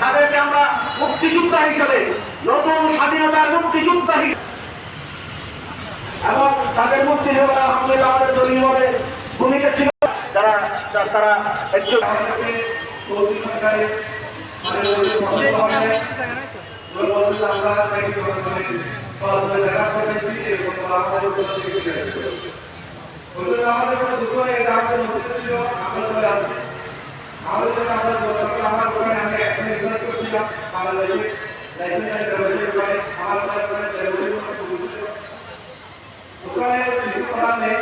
তাদেরকে আমরা মুক্তিযোদ্ধা হিসেবে, নতুন স্বাধীনতার মুক্তিযোদ্ধা হিসেবে এবং তাদের মুক্তি দেওয়া আমাদের দলীয়ভাবে ভূমিকা ছিল। তারা মোদী সরকারের আমাদের আমরা চলে আমরা গতকাল আমার দোকানে আমি একটা লাইসেন্স ব্যবসায়ী দোকানে আমার ব্যবসায়ী কিছু নেই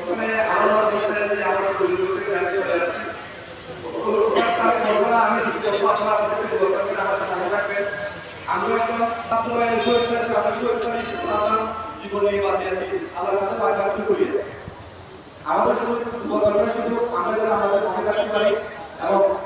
ওখানে আরও বছরের যে আমরা তৈরি করতে গাড়ি চলে যাচ্ছি ওখানে তার বলব না আমি শুধু আপনারা আমাদেরকে বলবেন না আমাদের রাখবেন আমরা এখন আপনারা ঈশ্বর কাছে আমি ঈশ্বর করি আমার কাছে শুরু আমাদের শুধু আমরা আমাদের পারি এবং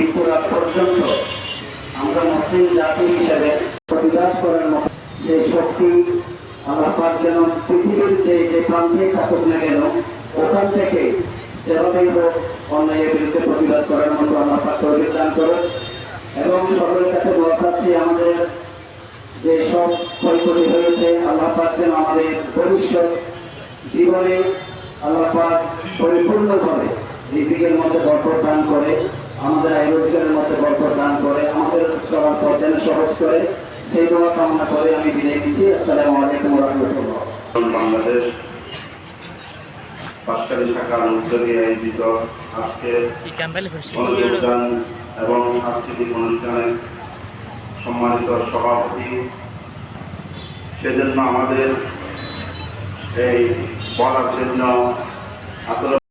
মৃত্যুর আগ পর্যন্ত আমরা মুসলিম জাতি হিসেবে প্রতিবাদ করার মতো যে শক্তি আল্লাহ পাক যেন পৃথিবীর যে যে প্রান্তে থাকুক না কেন, ওখান থেকে যেভাবেই হোক অন্যায়ের বিরুদ্ধে প্রতিবাদ করার মতো আল্লাহ পাক তৌফিক দান এবং সকলের কাছে দোয়া চাচ্ছি, আমাদের যে সব ক্ষয়ক্ষতি হয়েছে, আল্লাহ পাক আমাদের ভবিষ্যৎ জীবনে আল্লাহ পাক পরিপূর্ণভাবে রিজিকের মধ্যে বরকত দান করে আমাদের আয় রোজগারের মধ্যে বরকত দান করে আমাদের চলার পথ যেন সহজ করে সেই দোয়া কামনা করে আমি বিদায় নিচ্ছি। আসসালামু আলাইকুম রহমতুল্লাহ বাংলাদেশ পাঁচকালী শাখার উদ্যোগে আয়োজিত আজকে এবং সাংস্কৃতিক অনুষ্ঠানে সম্মানিত সভাপতি। সেজন্য আমাদের এই বলার জন্য আসলে